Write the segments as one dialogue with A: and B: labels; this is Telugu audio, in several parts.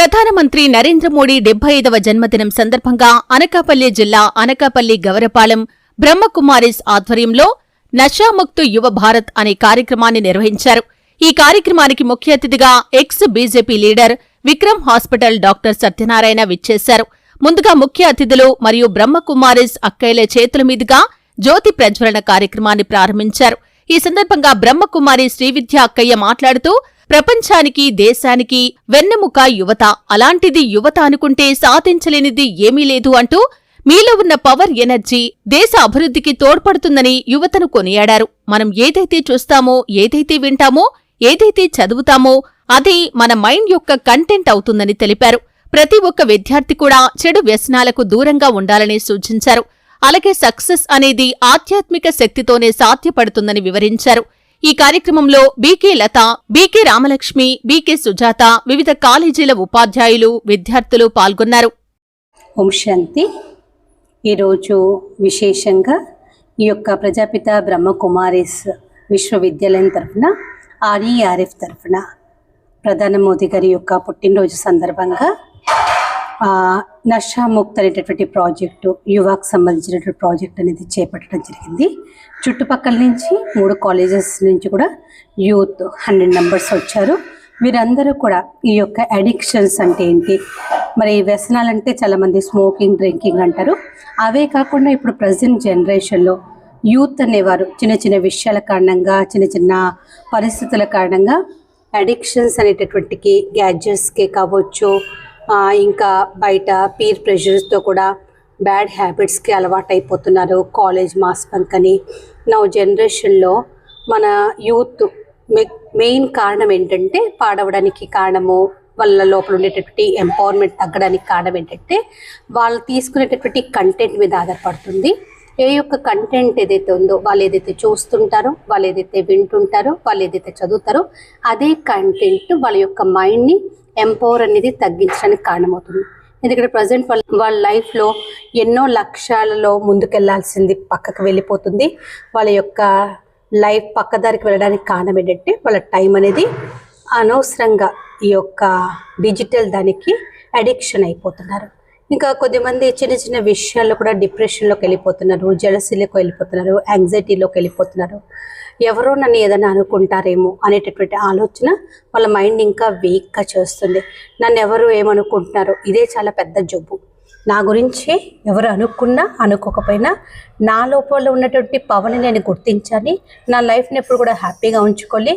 A: ప్రధానమంత్రి నరేంద్ర మోడీ డెబ్బై ఐదవ జన్మదినం సందర్భంగా అనకాపల్లి జిల్లా అనకాపల్లి గవరపాలెం బ్రహ్మకుమారిస్ ఆధ్వర్యంలో నషాముక్తు యువ భారత్ అనే కార్యక్రమాన్ని నిర్వహించారు. ఈ కార్యక్రమానికి ముఖ్య అతిథిగా ex BJP leader Vikram hospital doctor Satyanarayana విచ్చేశారు. ముందుగా ముఖ్య అతిథులు మరియు బ్రహ్మకుమారిస్ అక్కయ్యల చేతుల మీదుగా జ్యోతి ప్రజ్వలన కార్యక్రమాన్ని ప్రారంభించారు. ఈ సందర్భంగా బ్రహ్మకుమారి శ్రీవిద్య అక్కయ్య మాట్లాడుతూ ప్రపంచానికి దేశానికి వెన్నెముక యువత. అలాంటిది యువత అనుకుంటే సాధించలేనిది ఏమీ లేదు అంటూ మీలో ఉన్న పవర్ ఎనర్జీ దేశ అభివృద్ధికి తోడ్పడుతుందని యువతను కొనియాడారు. మనం ఏదైతే చూస్తామో ఏదైతే వింటామో ఏదైతే చదువుతామో అది మన మైండ్ యొక్క కంటెంట్ అవుతుందని తెలిపారు. ప్రతి ఒక్క విద్యార్థి కూడా చెడు వ్యసనాలకు దూరంగా ఉండాలని సూచించారు. అలాగే సక్సెస్ అనేది ఆధ్యాత్మిక శక్తితోనే సాధ్యపడుతుందని వివరించారు. ఈ కార్యక్రమంలో BK Latha BK Ramalakshmi BK Sujatha వివిధ కాలేజీల ఉపాధ్యాయులు విద్యార్థులు పాల్గొన్నారు.
B: ఓం శాంతి. ఈరోజు విశేషంగా ఈ యొక్క ప్రజాపిత బ్రహ్మకుమారిస్ విశ్వవిద్యాలయం తరఫున ఆర్ఈఆర్ఎఫ్ తరఫున ప్రధాన మోదీ గారి యొక్క పుట్టినరోజు సందర్భంగా నషాముక్త్ అనేటటువంటి ప్రాజెక్టు యువాకు సంబంధించినటువంటి ప్రాజెక్ట్ అనేది చేపట్టడం జరిగింది. చుట్టుపక్కల నుంచి మూడు కాలేజెస్ నుంచి కూడా యూత్ హండ్రెడ్ మెంబర్స్ వచ్చారు. వీరందరూ కూడా ఈ యొక్క అడిక్షన్స్ అంటే ఏంటి? మరి వ్యసనాలు అంటే చాలామంది స్మోకింగ్ డ్రింకింగ్ అంటారు. అవే కాకుండా ఇప్పుడు ప్రజెంట్ జనరేషన్లో యూత్ అనేవారు చిన్న చిన్న విషయాల కారణంగా చిన్న చిన్న పరిస్థితుల కారణంగా అడిక్షన్స్ అనేటటువంటికి గ్యాడ్జెట్స్కి కావచ్చు ఇంకా బయట పీర్ ప్రెషర్స్తో కూడా బ్యాడ్ హ్యాబిట్స్కి అలవాటు అయిపోతున్నారు కాలేజ్ మాస్ బంక్ అని నా జనరేషన్లో మన యూత్ మెయిన్ కారణం ఏంటంటే పాడవడానికి కారణము వాళ్ళ లోపల ఉండేటటువంటి ఎంపవర్మెంట్ తగ్గడానికి కారణం ఏంటంటే వాళ్ళు తీసుకునేటటువంటి కంటెంట్ మీద ఆధారపడుతుంది. ఏ యొక్క కంటెంట్ ఏదైతే ఉందో వాళ్ళు ఏదైతే చూస్తుంటారో వాళ్ళు ఏదైతే వింటుంటారో వాళ్ళు ఏదైతే చదువుతారో అదే కంటెంట్ వాళ్ళ యొక్క మైండ్ని ఎంపవర్ అనేది తగ్గించడానికి కారణమవుతుంది. ఎందుకంటే ప్రజెంట్ వాళ్ళ వాళ్ళ లైఫ్లో ఎన్నో లక్ష్యాలలో ముందుకెళ్ళాల్సింది పక్కకు వెళ్ళిపోతుంది. వాళ్ళ యొక్క లైఫ్ పక్కదారికి వెళ్ళడానికి కారణం ఏంటంటే వాళ్ళ టైం అనేది అనవసరంగా ఈ యొక్క డిజిటల్ దానికి అడిక్షన్ అయిపోతున్నారు. ఇంకా కొద్దిమంది చిన్న చిన్న విషయాల్లో కూడా డిప్రెషన్లోకి వెళ్ళిపోతున్నారు జలసీలోకి వెళ్ళిపోతున్నారు యాంగ్జైటీలోకి వెళ్ళిపోతున్నారు. ఎవరో నన్ను ఏదైనా అనుకుంటారేమో అనేటటువంటి ఆలోచన వాళ్ళ మైండ్ ఇంకా వీక్గా చేస్తుంది. నన్ను ఎవరు ఏమనుకుంటున్నారో ఇదే చాలా పెద్ద జబ్బు. నా గురించి ఎవరు అనుకున్నా అనుకోకపోయినా నా లోపల ఉన్నటువంటి పవర్ని నేను గుర్తించాలి నా లైఫ్ని ఎప్పుడు కూడా హ్యాపీగా ఉంచుకోవాలి.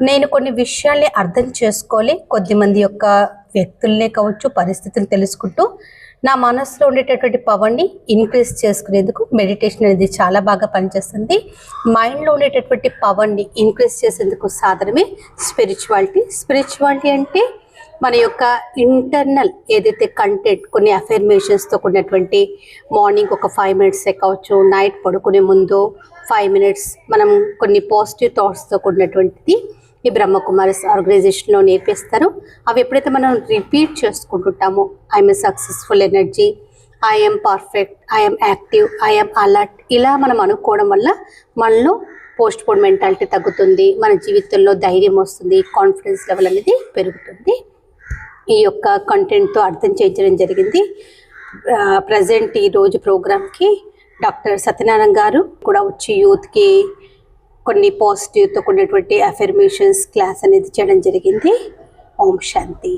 B: నేను కొన్ని విషయాల్ని అర్థం చేసుకోవాలి కొద్దిమంది యొక్క వ్యక్తుల్నే కావచ్చు పరిస్థితులు తెలుసుకుంటూ నా మనసులో ఉండేటటువంటి పవర్ని ఇంక్రీజ్ చేసుకునేందుకు మెడిటేషన్ అనేది చాలా బాగా పనిచేస్తుంది. మైండ్లో ఉండేటటువంటి పవర్ని ఇంక్రీజ్ చేసేందుకు సాధనమే స్పిరిచువాలిటీ స్పిరిచువాలిటీ అంటే మన యొక్క ఇంటర్నల్ ఏదైతే కంటెంట్ కొన్ని అఫర్మేషన్స్తో కూడినటువంటి మార్నింగ్ ఒక ఫైవ్ మినిట్స్ కావచ్చు నైట్ పడుకునే ముందు ఫైవ్ మినిట్స్ మనం కొన్ని పాజిటివ్ థాట్స్తో కూడినటువంటిది ఈ బ్రహ్మకుమారిస్ ఆర్గనైజేషన్లో నేర్పిస్తారు. అవి ఎప్పుడైతే మనం repeat చేసుకుంటుంటామో I'm successful energy I'm perfect I'm active I'm alert ఇలా మనం అనుకోవడం వల్ల మనలో పోస్ట్ పోన్ మెంటాలిటీ తగ్గుతుంది మన జీవితంలో ధైర్యం వస్తుంది కాన్ఫిడెన్స్ లెవెల్ అనేది పెరుగుతుంది. ఈ యొక్క కంటెంట్తో అర్థం చేయించడం జరిగింది. ప్రజెంట్ ఈ రోజు ప్రోగ్రామ్కి డాక్టర్ సత్యనారాయణ గారు కూడా వచ్చి యూత్కి కొన్ని పాజిటివ్తో కూడినటువంటి అఫర్మేషన్స్ క్లాస్ అనేది చేయడం జరిగింది. ఓం శాంతి.